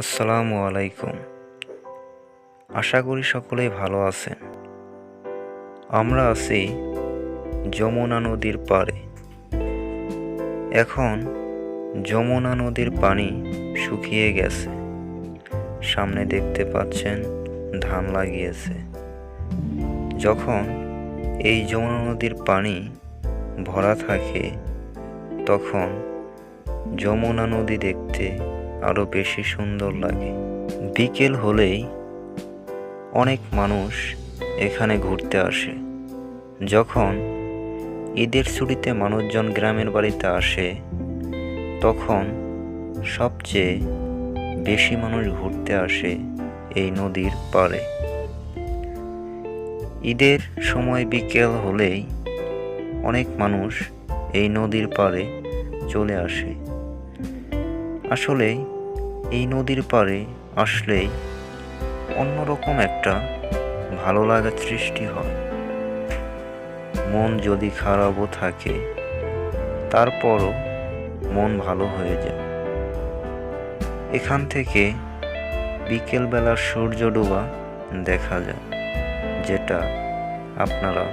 আসসালামু আলাইকুম। আশা করি সকলেই ভালো আছেন। আমরা আছি যমুনা নদীর পাড়ে। এখন যমুনা নদীর পানি শুকিয়ে গেছে। সামনে দেখতে পাচ্ছেন ধান লাগিয়েছে। যখন এই যমুনা নদীর পানি ভরা থাকে, তখন যমুনা নদী দেখতে আরও বেশি সুন্দর লাগে। বিকেল হলেই অনেক মানুষ এখানে ঘুরতে আসে। যখন ঈদের ছুটিতে মানুষজন গ্রামের বাড়িতে আসে, তখন সবচেয়ে বেশি মানুষ ঘুরতে আসে এই নদীর পাড়ে। ঈদের সময় বিকেল হলেই অনেক মানুষ এই নদীর পাড়ে চলে আসে। আসলে এই নদীর পাড়ে আসলেই অন্যরকম একটা ভালো লাগার সৃষ্টি হয়। মন যদি খারাপও থাকে, তারপরও মন ভালো হয়ে যায়। এখান থেকে বিকেলবেলার সূর্য ডোবা দেখা যায়, যেটা আপনারা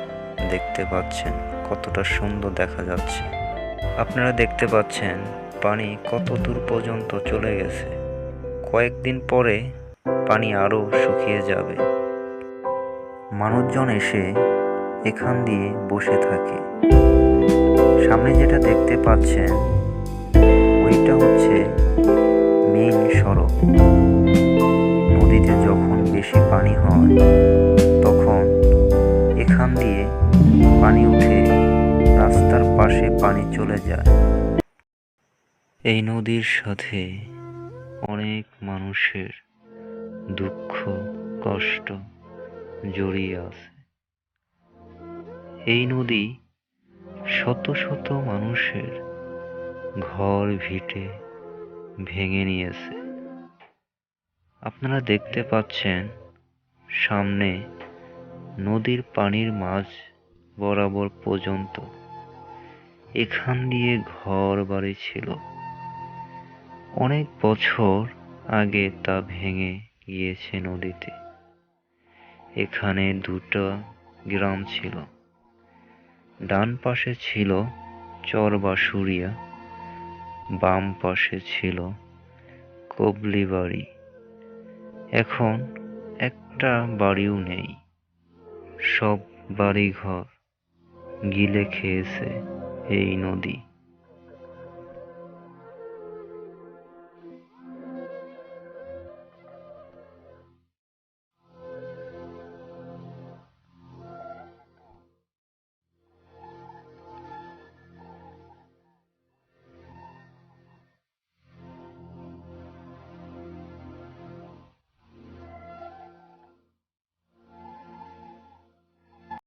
দেখতে পাচ্ছেন কতটা সুন্দর দেখা যাচ্ছে। আপনারা দেখতে পাচ্ছেন পানি কত দূর পর্যন্ত চলে গেছে। কয়েকদিন পরে পানি আরও শুকিয়ে যাবে। মানুষজন এসে এখান দিয়ে বসে থাকে। সামনে যেটা দেখতে পাচ্ছেন, ওইটা হচ্ছে মেইন সড়ক। নদীতে যখন বেশি পানি হয়, তখন এখান দিয়ে পানি উঠে রাস্তার পাশে পানি চলে যায়। এই নদীর সাথে অনেক মানুষের দুঃখ, কষ্ট জড়িয়ে আছে। এই নদী শত শত মানুষের ঘর ভিটে ভেঙে নিয়েছে। আপনারা দেখতে পাচ্ছেন সামনে নদীর পানির মাঝ বরাবর পর্যন্ত। এখান দিয়ে ঘর বাড়ি ছিল। অনেক বছর আগে তা ভেঙে গিয়েছে নদীতে। এখানে দুটো গ্রাম ছিল। ডান পাশে ছিল চর বা সুরিয়া বাম পাশে ছিল কবলি বাড়ি এখন একটা বাড়িও নেই। সব বাড়িঘর গিলে খেয়েছে এই নদী।